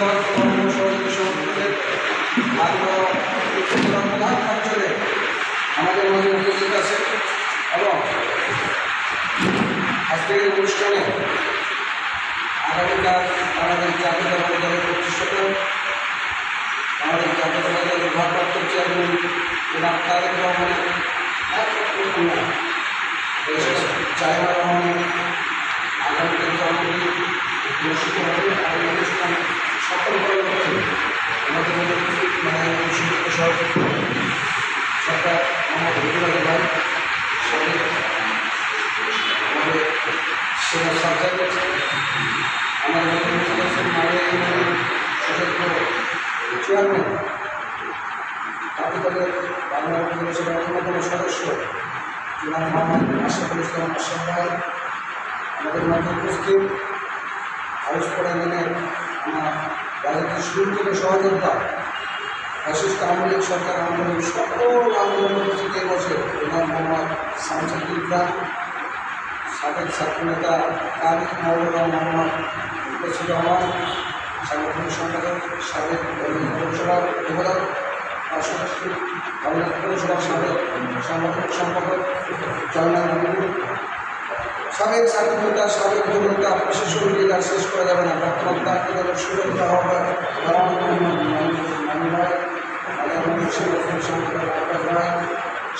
দল তৃণমূল সহযোগী উত্তরবঙ্গ প্রধান অঞ্চলে আমাদের মাঝে উপস্থিত আছে এবং আজকের এই অনুষ্ঠানে আগামীকাল আমাদের জাতীয়তাবাদী দলের প্রতিষ্ঠাতা আমাদের জাতীয়তাবাদী দলের ভারপ্রাপ্ত চেয়ারম্যান জনাব তারেক রহমানের রহমানের অনুষ্ঠিত হবে আর আমাদের মধ্যে সরকার মোহাম্মদ রবিউল ভাই সাথে আমাদের সেনা সার্জার আমাদের মধ্যে উপস্থিত আছেন মাননীয় ইউনিয়নের সশস্ত্র বাংলা অধিবেশনের অন্যতম সদস্য জনাব মোহাম্মদ আশরাফুল ইসলাম আমাদের মাঝে উপস্থিত হাউসপাড়া ইউনিয়নের আমার রাজনীতি শুরু থেকে সহযোগিতা ফ্যাসিস্ট আওয়ামী লীগ সরকার আন্দোলন সকল আন্দোলন উপস্থিত বসে জনাব মোহাম্মদ শামসুদ্দিন খান সাবেক ছাত্রনেতা কারি মৌলানা মোহাম্মদ উপস্থিত রহমান, সাংগঠনিক সম্পাদক সাবেক পৌরসভার উপদান পার্শ্ববর্তী পৌরসভার সাবেক সাংগঠনিক সম্পাদক জয়নাল নবী সাবেক স্বাধীনতা সাবেক যুবতা বিশেষ লিডার শেষ করা যাবে না। বর্তমান দলের সুরক্ষা হবে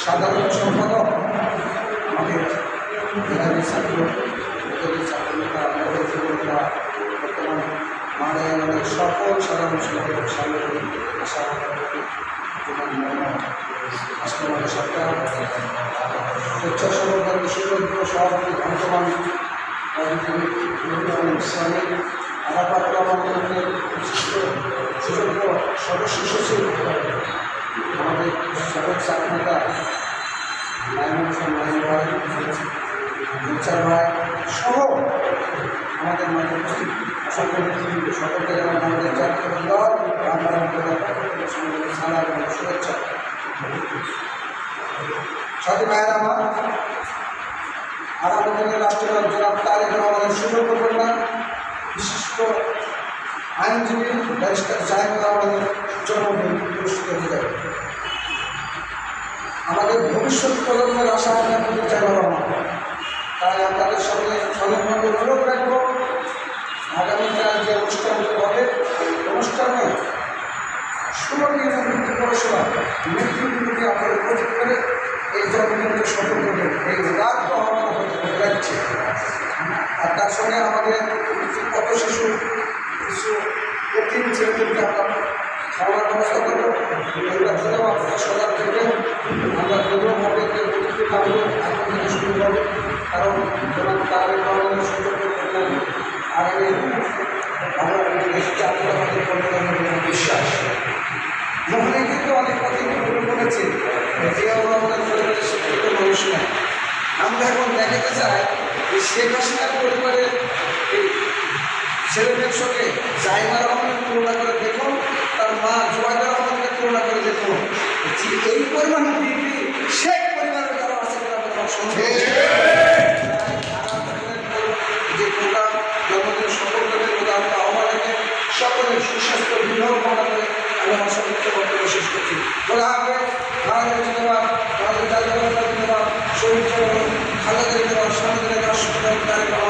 সাধারণ সম্পাদক আমাদের মেধাবী ছাত্র মেধাবী ছাত্রনেতা মেধাবী সকল সাধারণ সম্পাদক সাংগঠনিক আশা আসমান সরকার আরাফাত রহমানের বিশিষ্ট সুযোগ্য সদস্য সচিব আমাদের নাইমুল হোসেন নাইম ভাই বিচার ভাই সহ আমাদের মাঝে উপস্থিত যেমন আমাদের জাতীয় দল বাংলার সারা এবং শুভেচ্ছা সাথী ভাইয়ের আমার আগামী দিনে রাষ্ট্রপতি জনাব তারেক রহমানের সুযোগ্য কন্যা বিশিষ্ট আইনজীবী ব্যারিস্টার জাহিদুল রহমানের জন্মদিন অনুষ্ঠিত হয়ে যাবে। আমাদের ভবিষ্যৎ প্রজন্মের আশা আপনার প্রতি জাহিদুর রহমান। তাই আপনাদের সঙ্গে স্বয়ংভাবে অনুরোধ রাখব। আগামীকাল যে অনুষ্ঠানটি হবে, অনুষ্ঠানে ষোলোটি নেতৃত্ব পৌরসভা নেতৃত্বকে আপনাদের উপস্থিত করে এই জন্মদিনকে সফল করবেন। এই উদাত্ত তার সঙ্গে আমাদের কত শিশু, কিছু এতিম ছেলেদেরকে আমরা খাওয়ার ব্যবস্থা করব। এগুলো থেকেও আপনারা সজাগ থাকবেন আমরা দৃঢ়ভাবে প্রতিটি কাজও এখন থেকে শুরু হবে কারণ যেমন তার কারণে সুযোগ করলেন আগামী আমরা কর্মকাণ্ডের বিশ্বাস কিন্তু অনেক কথা কিন্তু বলেছে, যে আমাদের পরিবারের শিক্ষিত মানুষ আমরা এখন দেখাতে চাই যে শেখ হাসিনার পরিবারের এই ছেলেদের সঙ্গে জাইমা রহমানের তুলনা করে দেখুন তার মা জোয়াদা রহমানকে তুলনা করে দেখুন এই পরিমাণ ডিগ্রি শেখ পরিবারের যারা আছে তারা আপনারা সন্দেহ করে সকলের সুস্বাস্থ্য বিনিয়োগ কামনা করে আমি আমার সংক্ষিপ্ত বক্তব্য শেষ করছি বলা হবে ভারতের জিন্দাবাদ ভারতের জাতীয় জিন্দাবাদ শহীদ খালেদের জিন্দাবাদ স্বামীদের রাষ্ট্রপতি তারেক রহমান